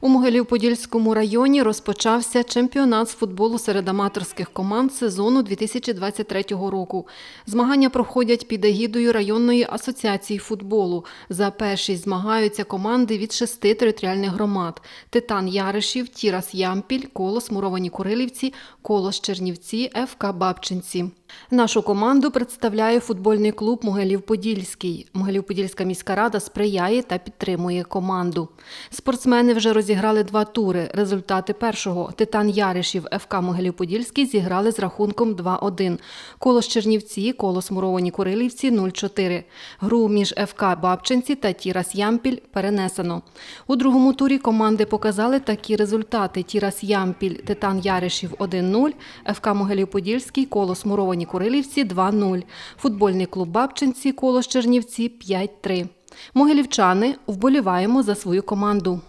У Могилів-Подільському районі розпочався чемпіонат з футболу серед аматорських команд сезону 2023 року. Змагання проходять під егідою районної асоціації футболу. За першість змагаються команди від шести територіальних громад: Титан Яришів, Тірас Ямпіль, Колос Муровані Курилівці, Колос Чернівці, ФК Бабчинці. Нашу команду представляє футбольний клуб Могилів-Подільський. Могилів-Подільська міська рада сприяє та підтримує команду. Спортсмени вже розіграли два тури. Результати першого Титан Яришів ФК Могилів-Подільський зіграли з рахунком 2-1. Колос Чернівці, Колос Муровані Курилівці 0-4. Гру між ФК Бабчинці та Тірас Ямпіль перенесено. У другому турі команди показали такі результати: Тірас Ямпіль, Титан Яришів 1-0, ФК Могилів-Подільський, Колос Муровані Курилівці 2-0. Футбольний клуб Бабчинці, коло Чернівці 5-3. Могилівчани вболіваємо за свою команду.